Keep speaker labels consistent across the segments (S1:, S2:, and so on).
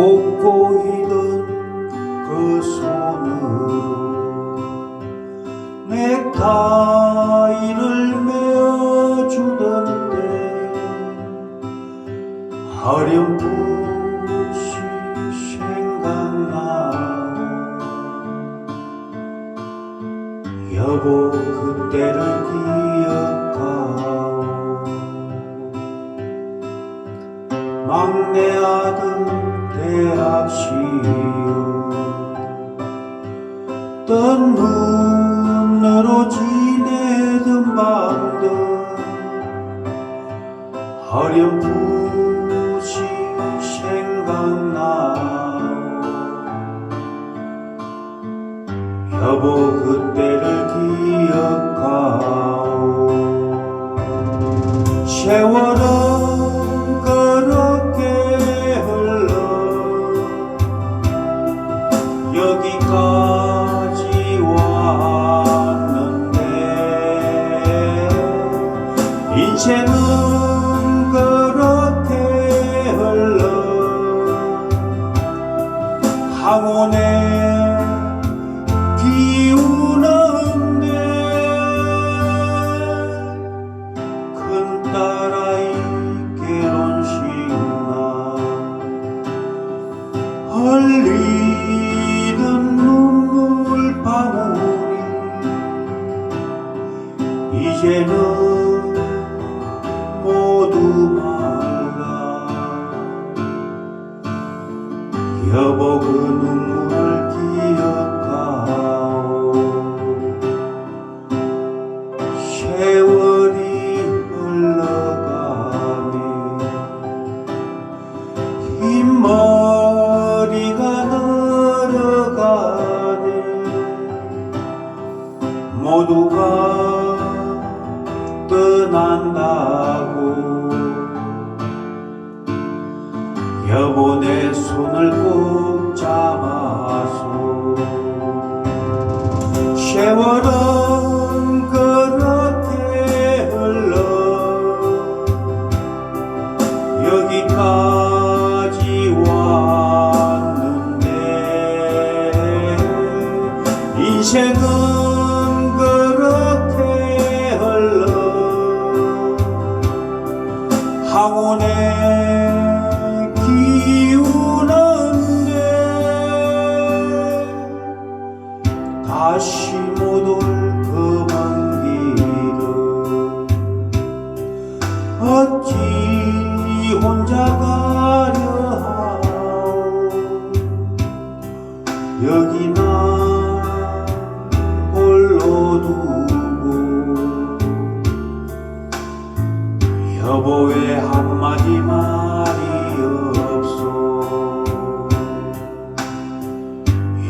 S1: 꽂고 있던 그 손으로 넥타이를 메어주던데. 어렴풋이 생각나오 여보 그때를 떤 눈으로 지내던 밤도 어렴풋이 생각나오 여보 그때를 기억하오. 세월은 이제는 모두 말라. 여보 그 눈물을 기억 손을 꼭 잡아서 세월은 그렇게 흘러 여기까지 여기 나 홀로 두고 여보 왜 한마디 말이 없어.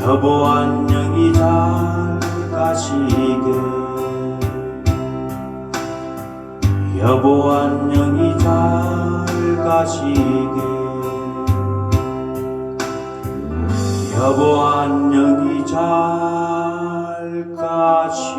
S1: 여보 안녕히 잘 가시게. 여보 안녕히 잘 가시게 여보 안녕히 잘 가시게